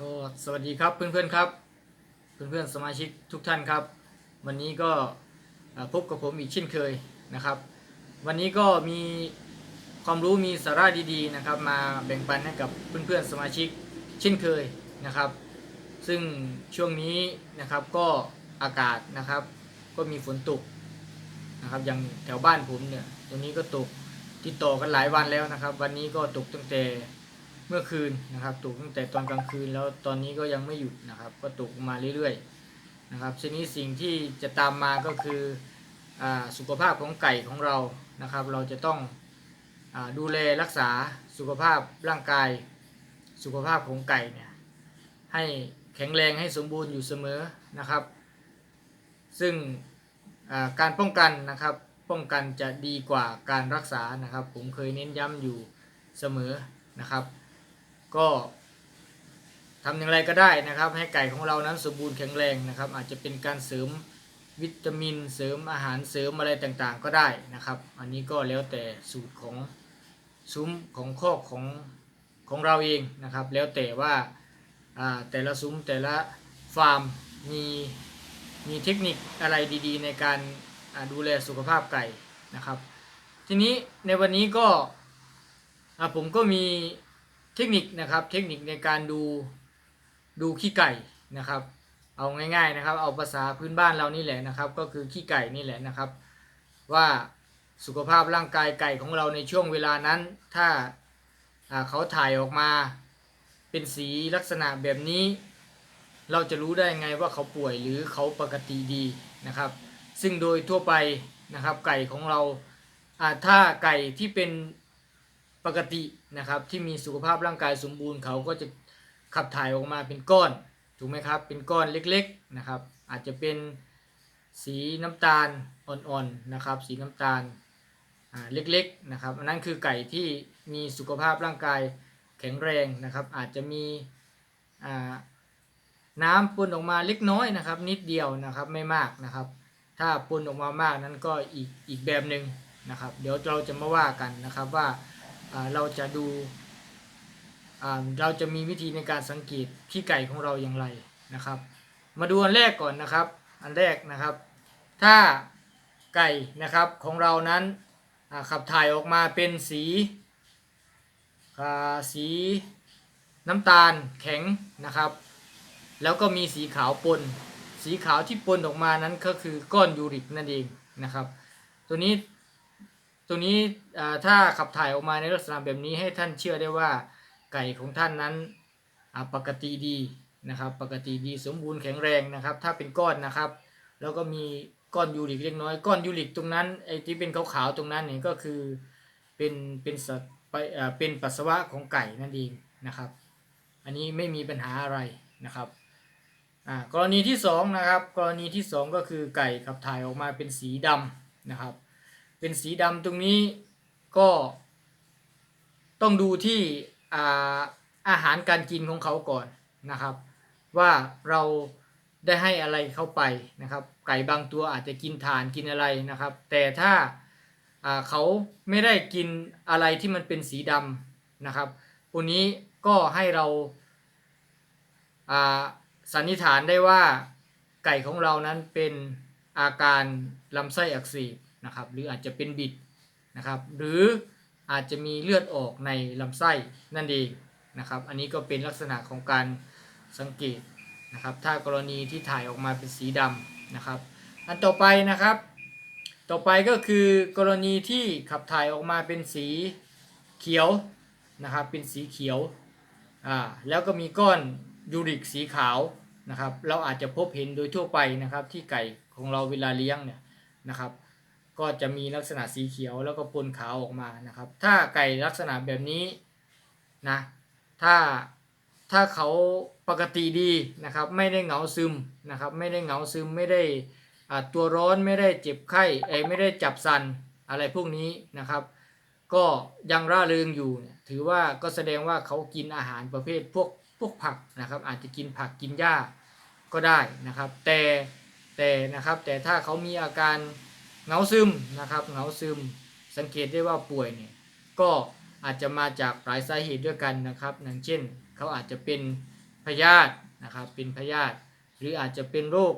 ก็สวัสดีครับเพื่อนๆครับ เพื่อนๆสมาชิกทุกท่านครับ วันนี้ก็พบกับผมอีกเช่นเคยนะครับ วันนี้ก็มีความรู้มีสาระดีๆนะครับ มาแบ่งปันให้กับเพื่อนๆสมาชิกเช่นเคยนะครับ ซึ่งช่วงนี้นะครับก็อากาศนะครับ ก็มีฝนตกนะครับอย่างแถวบ้านผมเนี่ยตรงนี้ก็ตกติดต่อกันหลายวันแล้วนะครับ วันนี้ก็ตกตั้งแต่ เมื่อคืนนะครับตกตั้งแต่ตอนกลางคืนแล้วตอนนี้ก็ยังไม่หยุดนะครับ ก็ตกมาเรื่อยๆนะครับทีนี้สิ่งที่จะตามมาก็คืออสุขภาพของไก่ของเรานะครับ เราจะต้องอดูแลรักษาสุขภาพร่างกาย สุขภาพของไก่เนี่ยให้แข็งแรงให้สมบูรณ์อยู่เสมอนะครับ ซึ่งการป้องกันนะครับป้องกันจะดีกว่าการรักษานะครับ ผมเคยเน้นย้ำอยู่เสมอนะครับ ก็ทำอย่างไรก็ได้นะครับ ให้ไก่ของเรานั้นสมบูรณ์แข็งแรงนะครับ อาจจะเป็นการเสริมวิตามินเสริมอาหารเสริมอะไรต่างๆ ก็ได้นะครับ อันนี้ก็แล้วแต่สูตรของซุ้มของคอกของของเราเองนะครับ แล้วแต่ว่าาแต่ละซุ้มแต่ละฟาร์มมีมีเทคนิคอะไรดีๆ ในการาดูแลสุขภาพไก่นะครับ ทีนี้ในวันนี้ก็ผมก็มี เทคนิคนะครับเทคนิคในการดูดูขี้ไก่นะครับ เอาง่ายๆนะครับ เอาภาษาพื้นบ้านเรานี่แหละนะครับ ก็คือขี้ไก่นี่แหละนะครับ ว่าสุขภาพร่างกายไก่ของเราในช่วงเวลานั้น ถ้าเขาถ่ายออกมาเป็นสีลักษณะแบบนี้ เราจะรู้ได้ไงว่าเขาป่วยหรือเขาปกติดีนะครับ ซึ่งโดยทั่วไปนะครับไก่ของเราถ้าไก่ที่เป็น ปกตินะครับที่มีสุขภาพร่างกายสมบูรณ์เขาก็จะขับถ่ายออกมาเป็นก้อนถูกไหมครับเป็นก้อนเล็กๆนะครับ อาจจะเป็นสีน้ำตาลอ่อนๆนะครับ สีน้ำตาลเล็กๆนะครับอันนั้นคือไก่ที่มีสุขภาพร่างกายแข็งแรงนะครับ อาจจะมีน้ำปนออกมาเล็กน้อยนะครับ นิดเดียวนะครับไม่มากนะครับ ถ้าปนออกมามากนั้นก็อีกอีกแบบหนึ่งนะครับ เดี๋ยวเราจะมาว่ากันนะครับว่า เราจะดูเราจะมีวิธีในการสังเกตขี้ไก่ของเราอย่างไรนะครับ มาดูอันแรกก่อนนะครับ อันแรกนะครับ ถ้าไก่นะครับของเรานั้นขับถ่ายออกมาเป็นสีสีน้ำตาลแข็งนะครับ แล้วก็มีสีขาวปน สีขาวที่ปนออกมานั้นก็คือก้อนยูริกนั่นเองนะครับ ตัวนี้ ตัวนี้ถ้าขับถ่ายออกมาในลักษณะแบบนี้ให้ท่านเชื่อได้ว่าไก่ของท่านนั้นปกติดีนะครับ ปกติดีสมบูรณ์แข็งแรงนะครับ ถ้าเป็นก้อนนะครับ แล้วก็มีก้อนยูริกเล็กน้อยก้อนยูริกตรงนั้นไอ้ที่เป็นขาวๆตรงนั้นเนี่ยก็คือเป็นเป็นสัตว์ไปเป็นปัสสาวะของไก่นั่นเองนะครับ อันนี้ไม่มีปัญหาอะไรนะครับอ่ากรณีที่สองนะครับกรณีที่สองก็คือไก่ขับถ่ายออกมาเป็นสีดำนะครับ เป็นสีดำตรงนี้ก็ต้องดูที่อาอาหารการกินของเขาก่อนนะครับ ว่าเราได้ให้อะไรเข้าไปนะครับ ไก่บางตัวอาจจะกินถ่านกินอะไรนะครับ แต่ถ้าาเขาไม่ได้กินอะไรที่มันเป็นสีดำนะครับพวกนี้ก็ให้เราาสันนิษฐานได้ว่าไก่ของเรานั้นเป็นอาการลำไส้อักเสบ นะครับหรืออาจจะเป็นบิดนะครับหรืออาจจะมีเลือดออกในลำไส้นั่นเองนะครับอันนี้ก็เป็นลักษณะของการสังเกตนะครับถ้ากรณีที่ถ่ายออกมาเป็นสีดำนะครับ อันต่อไปนะครับ ต่อไปก็คือกรณีที่ขับถ่ายออกมาเป็นสีเขียวนะครับเป็นสีเขียวอ่าแล้วก็มีก้อนยูริกสีขาวนะครับ เราอาจจะพบเห็นโดยทั่วไปนะครับที่ไก่ของเราเวลาเลี้ยงเนี่ยนะครับ ก็จะมีลักษณะสีเขียวแล้วก็ปนขาวออกมานะครับ ถ้าไก่ลักษณะแบบนี้นะถ้าถ้าเขาปกติดีนะครับไม่ได้เหงาซึมนะครับไม่ได้เหงาซึมไม่ได้ตัวร้อนไม่ได้เจ็บไข้เอไม่ได้จับสันอะไรพวกนี้นะครับ ก็ยังร่าเริงอยู่ ถือว่าก็แสดงว่าเขากินอาหารประเภทพวกพวกผักนะครับ อาจจะกินผักกินหญ้าก็ได้นะครับ แต่แต่นะครับแต่ถ้าเขามีอาการ เหงาซึมนะครับเหงาซึมสังเกตได้ว่าป่วยเนี่ยก็อาจจะมาจากหลายสาเหตุด้วยกันนะครับอย่างเช่น เขาอาจจะเป็นพยาธินะครับเป็นพยาธิหรืออาจจะเป็นโรค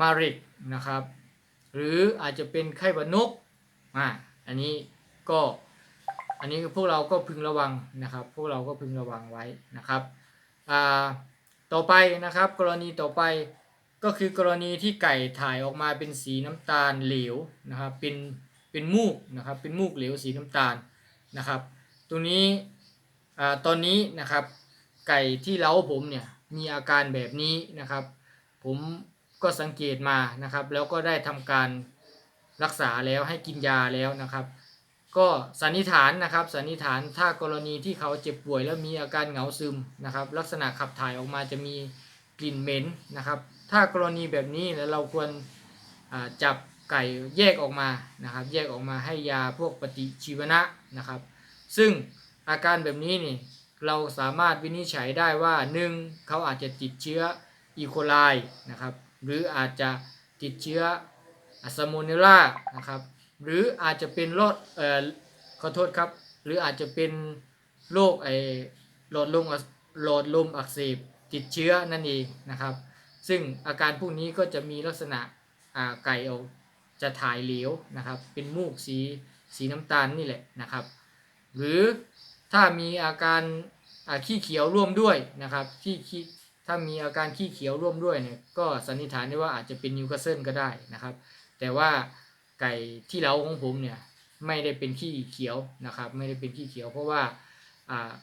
มาริกนะครับ หรืออาจจะเป็นไข้หวัดนกอ่าอันนี้ก็อันนี้พวกเราก็พึงระวังนะครับ พวกเราก็พึงระวังไว้นะครับอ่าต่อไปนะครับ กรณีต่อไป ก็คือกรณีที่ไก่ถ่ายออกมาเป็นสีน้ำตาลเหลวนะครับเป็นเป็นมูกนะครับเป็นมูกเหลวสีน้ำตาลนะครับตรงนี้ตอนนี้นะครับไก่ที่เล้าผมเนี่ยมีอาการแบบนี้นะครับ ผมก็สังเกตมานะครับ แล้วก็ได้ทำการรักษาแล้วให้กินยาแล้วนะครับ ก็สันนิษฐานนะครับสันนิษฐานถ้ากรณีที่เขาเจ็บป่วยแล้วมีอาการเหงาซึมนะครับ ลักษณะขับถ่ายออกมาจะมีกลิ่นเหม็นนะครับ ถ้ากรณีแบบนี้แล้วเราควรจับไก่แยกออกมานะครับ แยกออกมาให้ยาพวกปฏิชีวนะนะครับ ซึ่งอาการแบบนี้นี่เราสามารถวินิจฉัยได้ว่าหนึ่งเขาอาจจะติดเชื้ออีโคไลนะครับ หรืออาจจะติดเชื้อสโมเนล่านะครับ หรืออาจจะเป็นโรคเอ่อขอโทษครับ หรืออาจจะเป็นโรคไอหลอดลมหลอดลมอักเสบติดเชื้อนั่นเองนะครับ ซึ่งอาการพวกนี้ก็จะมีลักษณะไก่ออกจะถ่ายเหลวนะครับ เป็นมูกสีสีน้ำตาลนี่แหละนะครับ หรือถ้ามีอาการขี้เขียวร่วมด้วยนะครับที่ขี้ถ้ามีอาการขี้เขียวร่วมด้วยเนี่ยก็สันนิษฐานได้ว่าอาจจะเป็นนิวคาสเซิลก็ได้นะครับ แต่ว่าไก่ที่เล้าของผมเนี่ยไม่ได้เป็นขี้เขียวนะครับ ไม่ได้เป็นขี้เขียว เพราะว่า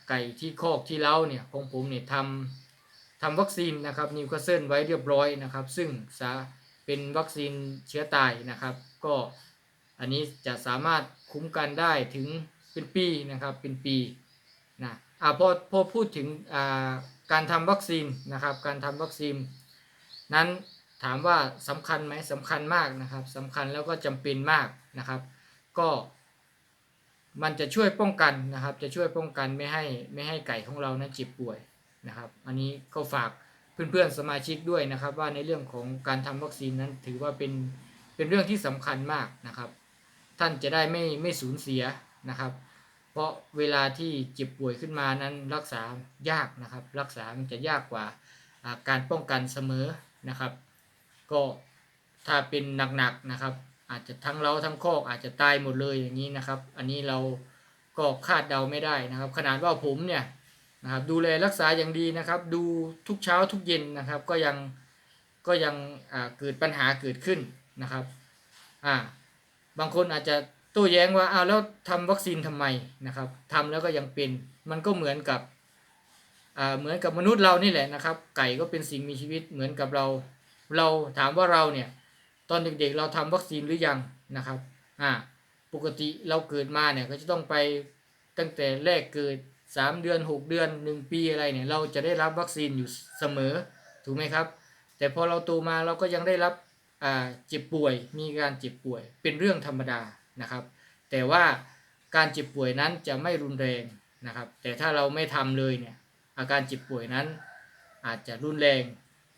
ไก่ที่คอกที่เล้าเนี่ยของผมเนี่ยทำ ทำวัคซีนนะครับนิวคาสเซิลไว้เรียบร้อยนะครับ ซึ่งสาเป็นวัคซีนเชื้อตายนะครับ ก็อันนี้จะสามารถคุ้มกันได้ถึงเป็นปีนะครับเป็นปีนะอ่าพอพอพูดถึงอ่าการทำวัคซีนนะครับการทำวัคซีน นั้นถามว่าสำคัญไหมสำคัญมากนะครับสำคัญแล้วก็จำเป็นมากนะครับ ก็มันจะช่วยป้องกันนะครับ จะช่วยป้องกันไม่ให้ไม่ให้ไก่ของเรานั้นเจ็บป่วย นะครับ อันนี้ก็ฝากเพื่อนๆสมาชิกด้วยนะครับ ว่าในเรื่องของการทำวัคซีนนั้นถือว่าเป็นเป็นเรื่องที่สำคัญมากนะครับ ท่านจะได้ไม่ไม่สูญเสียนะครับ เพราะเวลาที่เจ็บป่วยขึ้นมานั้นรักษายากนะครับ รักษามันจะยากกว่าอ่าการป้องกันเสมอนะครับ ก็ถ้าเป็นหนักๆนะครับ อาจจะทั้งเราทั้งคอกอาจจะตายหมดเลยอย่างนี้นะครับ อันนี้เราก็คาดเดาไม่ได้นะครับ ขนาดว่าผมเนี่ย นะครับดูแลรักษาอย่างดีนะครับ ดูทุกเช้าทุกเย็นนะครับ ก็ยังก็ยังเกิดปัญหาเกิดขึ้นนะครับอ่าบางคนอาจจะโต้แย้งว่าเอาแล้วทำวัคซีนทำไมนะครับทำแล้วก็ยังเป็นมันก็เหมือนกับอ่าเหมือนกับมนุษย์เรานี่แหละนะครับ ไก่ก็เป็นสิ่งมีชีวิตเหมือนกับเรา เราถามว่าเราเนี่ยตอนเด็กๆเราทำวัคซีนหรือยังนะครับอ่าปกติเราเกิดมาเนี่ยก็จะต้องไปตั้งแต่แรกเกิด 3เดือน6เดือน1ปีอะไรเนี่ยเราจะได้รับวัคซีนอยู่เสมอถูกไหมครับ แต่พอเราโตมาเราก็ยังได้รับอ่าเจ็บป่วยมีการเจ็บป่วยเป็นเรื่องธรรมดานะครับ แต่ว่าการเจ็บป่วยนั้นจะไม่รุนแรงนะครับ แต่ถ้าเราไม่ทำเลยเนี่ยอาการเจ็บป่วยนั้นอาจจะรุนแรง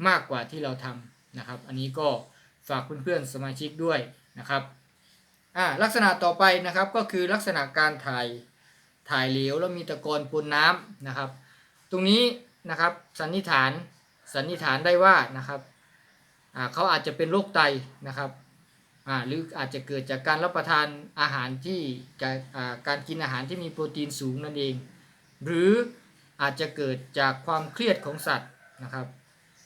มากกว่าที่เราทำนะครับ อันนี้ก็ฝากเพื่อนๆสมาชิกด้วยนะครับอ่าลักษณะต่อไปนะครับก็คือลักษณะการถ่าย ถ่ายเหลวแล้วมีตะกอนปนน้ำนะครับ ตรงนี้นะครับสันนิษฐานสันนิษฐานได้ว่านะครับเขาอาจจะเป็นโรคไตนะครับหรืออาจจะเกิดจากการรับประทานอาหารที่การกินอาหารที่มีโปรตีนสูงนั่นเอง หรืออาจจะเกิดจากความเครียดของสัตว์นะครับ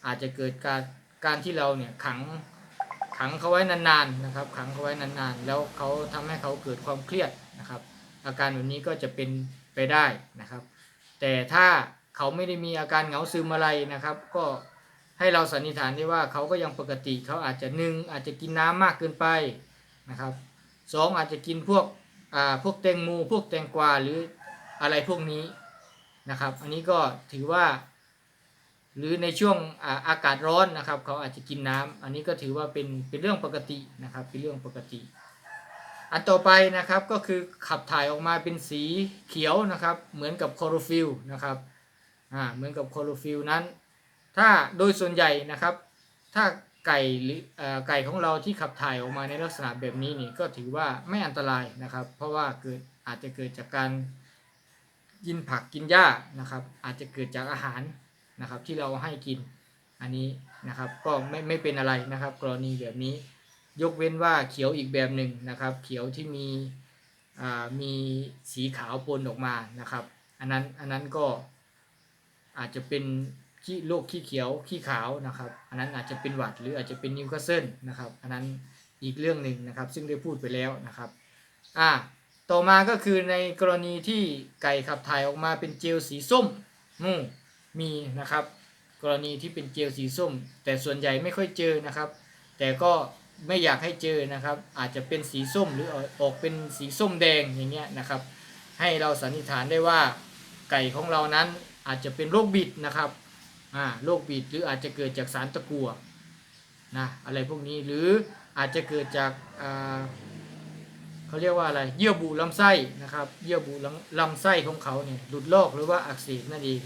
อาจจะเกิดการการที่เราเนี่ยขังขังเขาไว้นานๆนะครับ ขังเขาไว้นานๆ แล้วเขาทำให้เขาเกิดความเครียดนะครับ อาการแบบนี้ก็จะเป็นไปได้นะครับ แต่ถ้าเขาไม่ได้มีอาการเหงาซึมอะไรนะครับ ก็ให้เราสันนิษฐานได้ว่าเขาก็ยังปกติเขาอาจจะหนึ่งอาจจะกินน้ำมากเกินไปนะครับสองอาจจะกินพวกอ่าพวกแตงโมพวกแตงกวาหรืออะไรพวกนี้นะครับ อันนี้ก็ถือว่า หรือในช่วงอาอากาศร้อนนะครับ เขาอาจจะกินน้ำอันนี้ก็ถือว่าเป็นเป็นเรื่องปกตินะครับ เป็นเรื่องปกติ อันต่อไปนะครับก็คือขับถ่ายออกมาเป็นสีเขียวนะครับ เหมือนกับคลอโรฟิลล์นะครับอ่าเหมือนกับคลอโรฟิลล์นั้น ถ้าโดยส่วนใหญ่นะครับ ถ้าไก่หรือเอ่อไก่ของเราที่ขับถ่ายออกมาในลักษณะแบบนี้นี่ก็ถือว่าไม่อันตรายนะครับ เพราะว่าเกิดอาจจะเกิดจากการกินผักกินหญ้านะครับ อาจจะเกิดจากอาหารนะครับที่เราให้กินอันนี้นะครับก็ไม่ไม่เป็นอะไรนะครับ กรณีแบบนี้ ยกเว้นว่าเขียวอีกแบบหนึ่งนะครับ เขียวที่มีอ่ามีสีขาวปนออกมานะครับ อันนั้นอันนั้นก็อาจจะเป็นขี้โรคขี้เขียวขี้ขาวนะครับ อันนั้นอาจจะเป็นหวัดหรืออาจจะเป็นนิวคาสเซิลนะครับ อันนั้นอีกเรื่องหนึ่งนะครับ ซึ่งได้พูดไปแล้วนะครับอ่าต่อมาก็คือในกรณีที่ไก่ขับถ่ายออกมาเป็นเจลสีส้มนู่มีนะครับ กรณีที่เป็นเจลสีส้ม แต่ส่วนใหญ่ไม่ค่อยเจอนะครับ แต่ก็ ไม่อยากให้เจอนะครับ อาจจะเป็นสีส้มหรือออกเป็นสีส้มแดงอย่างเงี้ยนะครับ ให้เราสันนิษฐานได้ว่าไก่ของเรานั้นอาจจะเป็นโรคบิดนะครับอ่าโรคบิดหรืออาจจะเกิดจากสารตะกั่วนะอะไรพวกนี้หรืออาจจะเกิดจากอ่าเขาเรียกว่าอะไรเยื่อบุลำไส้นะครับ เยื่อบุลำไส้ของเขาเนี่ยหลุดลอกหรือว่าอักเสบนั่นเอง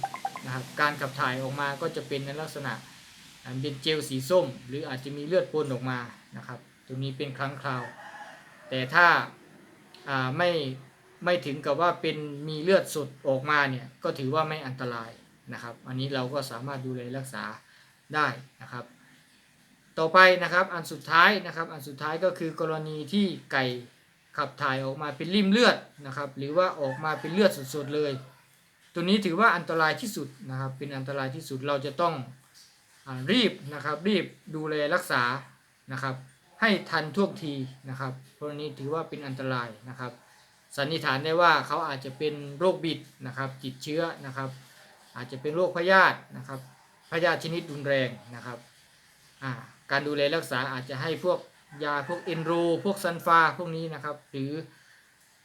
นะครับการขับถ่ายออกมาก็จะเป็นในลักษณะเป็นเจลสีส้ม หรืออาจจะมีเลือดปนออกมา นะครับ ตรงนี้เป็นครั้งคราว แต่ถ้าาไม่ไม่ถึงกับว่าเป็นมีเลือดสดออกมาเนี่ยก็ถือว่าไม่อันตรายนะครับ อันนี้เราก็สามารถดูแลรักษาได้นะครับ ต่อไปนะครับอันสุดท้ายนะครับ อันสุดท้ายก็คือกรณีที่ไก่ขับถ่ายออกมาเป็นริมเลือดนะครับ หรือว่าออกมาเป็นเลือดสดๆเลย ตัวนี้ถือว่าอันตรายที่สุดนะครับ เป็นอันตรายที่สุดเราจะต้องรีบนะครับ รีบดูแลรักษา นะครับ ให้ทันท่วงทีนะครับเพราะนี้ถือว่าเป็นอันตรายนะครับ สันนิษฐานได้ว่าเขาอาจจะเป็นโรคบิดนะครับติดเชื้อนะครับ อาจจะเป็นโรคพยาธินะครับพยาธิชนิดรุนแรงนะครับการดูแลรักษาอาจจะให้พวกยาพวกเอนโรพวกซันฟาพวกนี้นะครับ หรือ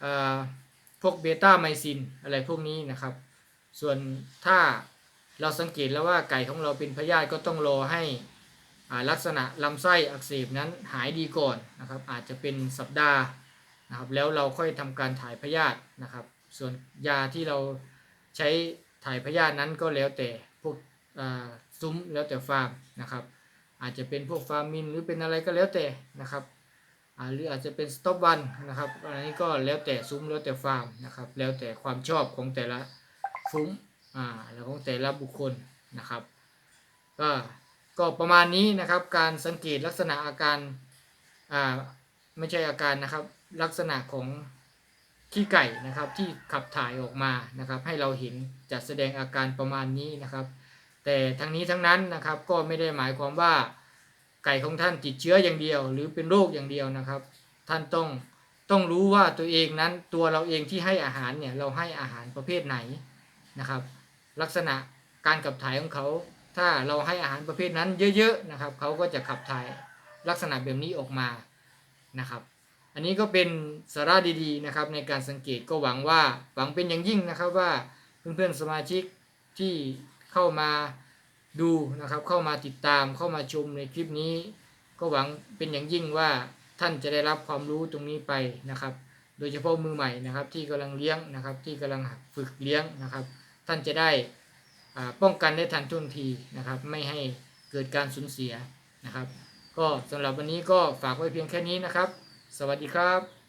อพวกเบต้าไมซินอะไรพวกนี้นะครับ ส่วนถ้าเราสังเกตแล้วว่าไก่ของเราเป็นพยาธิก็ต้องรอให้ ลักษณะลำไส้อักเสบนั้นหายดีก่อนนะครับอาจจะเป็นสัปดาห์นะครับแล้วเราค่อยทำการถ่ายพยาธินะครับ ส่วนยาที่เราใช้ถ่ายพยาธินั้นก็แล้วแต่พวกซุ้มแล้วแต่ฟาร์มนะครับ อาจจะเป็นพวกฟาร์มินหรือเป็นอะไรก็แล้วแต่นะครับหรืออาจจะเป็นสต็อปวันนะครับอันนี้ก็แล้วแต่ซุ้มแล้วแต่ฟาร์มนะครับแล้วแต่ความชอบของแต่ละฟุ้งอ่าแล้วของแต่ละบุคคลนะครับก็ ก็ประมาณนี้นะครับการสังเกตลักษณะอาการอ่าไม่ใช่อาการนะครับ ลักษณะของขี้ไก่นะครับที่ขับถ่ายออกมานะครับ ให้เราเห็นจะแสดงอาการประมาณนี้นะครับ แต่ทั้งนี้ทั้งนั้นนะครับก็ไม่ได้หมายความว่าไก่ของท่านติดเชื้ออย่างเดียว หรือเป็นโรคอย่างเดียวนะครับ ท่านต้องต้องรู้ว่าตัวเองนั้นตัวเราเองที่ให้อาหารเนี่ยเราให้อาหารประเภทไหนนะครับ ลักษณะการขับถ่ายของเขา ถ้าเราให้อาหารประเภทนั้นเยอะๆนะครับเขาก็จะขับถ่ายลักษณะแบบนี้ออกมานะครับ อันนี้ก็เป็นสาระดีๆนะครับในการสังเกตก็หวังว่าหวังเป็นอย่างยิ่งนะครับว่าเพื่อนๆสมาชิกที่เข้ามาดูนะครับเข้ามาติดตามเข้ามาชมในคลิปนี้ ก็หวังเป็นอย่างยิ่งว่าท่านจะได้รับความรู้ตรงนี้ไปนะครับ โดยเฉพาะมือใหม่นะครับที่กำลังเลี้ยงนะครับที่กำลังฝึกเลี้ยงนะครับ ท่านจะได้ ป้องกันได้ทันท่วงทีนะครับ ไม่ให้เกิดการสูญเสียนะครับ ก็สำหรับวันนี้ก็ฝากไว้เพียงแค่นี้นะครับ สวัสดีครับ